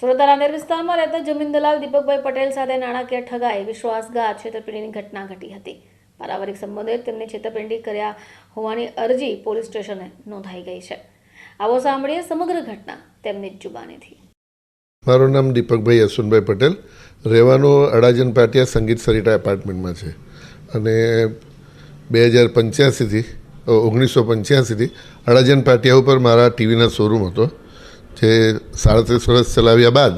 સુરત રાંદેર વિસ્તારમાં રહેતા જમીન દલાલ દીપકભાઈ પટેલ સાથે નાણાકીય ઠગાએ વિશ્વાસઘાત, છેતરપિંડીની ઘટના ઘટી હતી. પારિવારિક સંબંધે તેમને છેતરપિંડી કર્યા હોવાની અરજી પોલીસ સ્ટેશને નોંધાઈ ગઈ છે. આવો સાંભળીએ સમગ્ર ઘટના તેમની જ જુબાનીથી. મારું નામ દીપકભાઈ યશવંતભાઈ પટેલ. રહેવાનું અડાજન પાટિયા સંગીત સરિતા એપાર્ટમેન્ટમાં છે. અને બે હજાર પંચ્યાસીથી ઓગણીસો પંચ્યાસીથી અડાજન પાટિયા ઉપર મારા ટીવીના શોરૂમ હતો. જે સાડત્રીસ વર્ષ ચલાવ્યા બાદ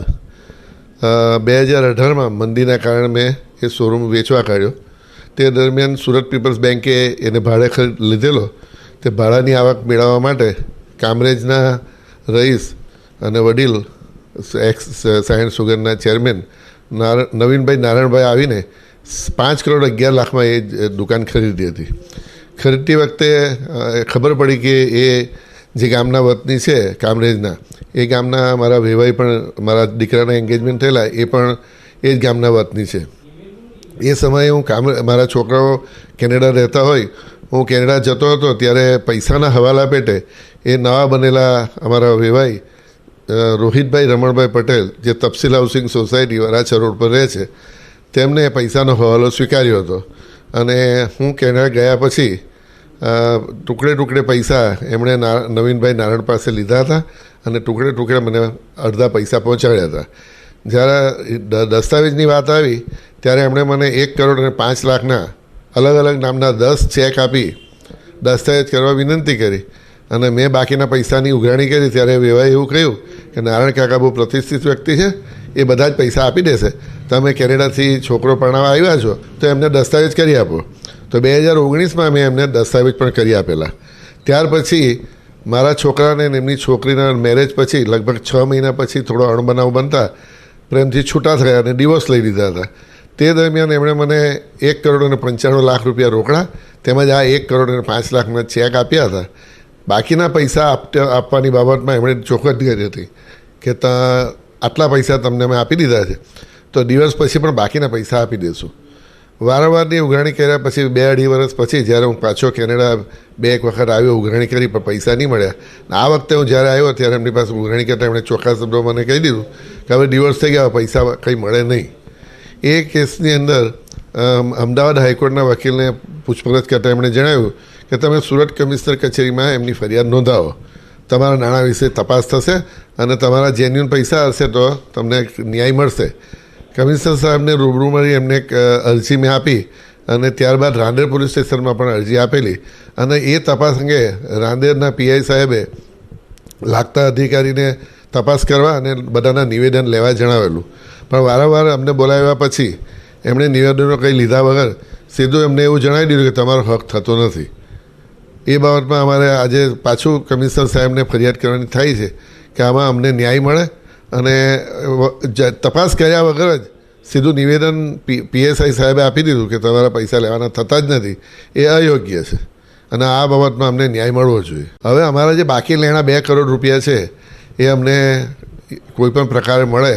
બે હજાર અઢારમાં મંદીના કારણે મેં એ શોરૂમ વેચવા કાઢ્યો. તે દરમિયાન સુરત પીપલ્સ બેન્કે એને ભાડે ખરીદ લીધેલો. તે ભાડાની આવક મેળવવા માટે કામરેજના રઈસ અને વડીલ એક્સ સાયન્સ સુગરના ચેરમેન નવીનભાઈ નારાયણભાઈ આવીને પાંચ કરોડ અગિયાર લાખમાં એ દુકાન ખરીદી હતી. ખરીદતી વખતે ખબર પડી કે એ જે ગામના વતની છે, કામરેજના, એ ગામના મારા વેવાઈ પણ, મારા દીકરાના એન્ગેજમેન્ટ થયેલા, એ પણ એ જ ગામના વતની છે. એ સમયે હું કામ, મારા છોકરાઓ કેનેડા રહેતા હોય, હું કેનેડા જતો હતો, ત્યારે પૈસાના હવાલા પેટે એ નવા બનેલા અમારા વેવાઈ રોહિતભાઈ રમણભાઈ પટેલ, જે તપસીલ હાઉસિંગ સોસાયટી વરાછા રોડ પર રહે છે, તેમને પૈસાનો હવાલો સ્વીકાર્યો હતો. અને હું કેનેડા ગયા પછી ટુકડે ટુકડે પૈસા એમણે નવીનભાઈ નારાયણ પાસે લીધા હતા અને ટુકડે ટુકડે મને અડધા પૈસા પહોંચાડ્યા હતા. જ્યારે દસ્તાવેજની વાત આવી, ત્યારે એમણે મને એક કરોડ અને પાંચ લાખના અલગ અલગ નામના દસ ચેક આપી, દસ્તાવેજ કરવા વિનંતી કરી અને મેં બાકીના પૈસાની ઉઘરાણી કરી. ત્યારે વેવાએ એવું કહ્યું કે નારાયણ કાકા બહુ પ્રતિષ્ઠિત વ્યક્તિ છે, એ બધા જ પૈસા આપી દેશે. તમે કેનેડાથી છોકરો પરણાવવા આવ્યા છો, તો એમને દસ્તાવેજ કરી આપો. તો બે હજાર ઓગણીસમાં મેં એમને દસ્તાવેજ પણ કરી આપેલા. ત્યાર પછી મારા છોકરાને એમની છોકરીના મેરેજ પછી લગભગ છ મહિના પછી થોડો અણબનાવ બનતા પ્રેમથી છૂટા થયા અને ડિવોર્સ લઈ લીધા હતા. તે દરમિયાન એમણે મને એક કરોડ અને પંચાણું લાખ રૂપિયા રોકડા તેમજ આ એક કરોડ અને પાંચ લાખના ચેક આપ્યા હતા. બાકીના પૈસા આપવાની બાબતમાં એમણે ચોખવટ કરી હતી કે ત્યાં આટલા પૈસા તમને અમે આપી દીધા છે. તો દિવસ પછી પણ બાકીના પૈસા આપી દઈશું વારંવારની ઉઘરાણી કર્યા પછી બે અઢી વર્ષ પછી જ્યારે હું પાછો કેનેડા બે એક વખત આવ્યો, ઉઘરાણી કરી પણ પૈસા નહીં મળ્યા. આ વખતે હું જ્યારે આવ્યો ત્યારે એમની પાસે ઉઘરાણી કરતાં એમણે ચોખ્ખા શબ્દો મને કહી દીધું કે હવે ડિવોર્સ થઈ ગયા પૈસા કંઈ મળે નહીં. એ કેસની અંદર અમદાવાદ હાઈકોર્ટના વકીલને પૂછપરછ કરતાં એમણે જણાવ્યું કે તમે સુરત કમિશનર કચેરીમાં એમની ફરિયાદ નોંધાવો. તમારા નાણાં વિશે તપાસ થશે અને તમારા જેન્યુન પૈસા હશે તો તમને ન્યાય મળશે. કમિશનર સાહેબને રૂબરૂ મળી એમને અરજી મેં આપી અને ત્યારબાદ રાંદેર પોલીસ સ્ટેશનમાં પણ અરજી આપેલી. અને એ તપાસ અંગે રાંદેરના પીઆઈ સાહેબે લાગતા અધિકારીને તપાસ કરવા અને બધાના નિવેદન લેવા જણાવેલું. પણ વારંવાર અમને બોલાવ્યા પછી એમણે નિવેદનો કંઈ લીધા વગર સીધું એમને એવું જણાવી દીધું કે તમારો હક થતો નથી. એ બાબતમાં અમારે આજે પાછું કમિશનર સાહેબને ફરિયાદ કરવાની થાય છે કે આમાં અમને ન્યાય મળે અને તપાસ કર્યા વગર જ સીધું નિવેદન પીએસઆઈ સાહેબે આપી દીધું કે તમારા પૈસા લેવાના થતા જ નથી. એ અયોગ્ય છે. અને આ બાબતમાં અમને ન્યાય મળવો જોઈએ. હવે અમારા જે બાકી લેણા બે કરોડ રૂપિયા છે, એ અમને કોઈ પણ પ્રકારે મળે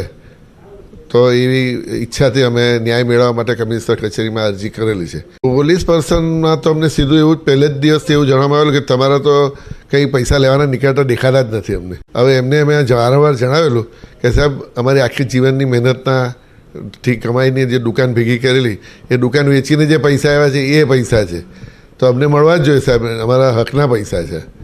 તો એવી ઈચ્છાથી અમે ન્યાય મેળવવા માટે કમિશનર કચેરીમાં અરજી કરેલી છે. પોલીસ પર્સનમાં તો અમને સીધું એવું જ પહેલે જ દિવસથી એવું જણાવવામાં આવેલું કે તમારા તો કંઈ પૈસા લેવાના નીકળતા દેખાતા જ નથી અમને. હવે એમને અમે વારંવાર જણાવેલું કે સાહેબ, અમારી આખી જીવનની મહેનતના થી કમાઈને જે દુકાન ભેગી કરેલી, એ દુકાન વેચીને જે પૈસા આવ્યા છે, એ પૈસા છે. તો અમને મળવા જ જોઈએ સાહેબ, અમારા હકના પૈસા છે.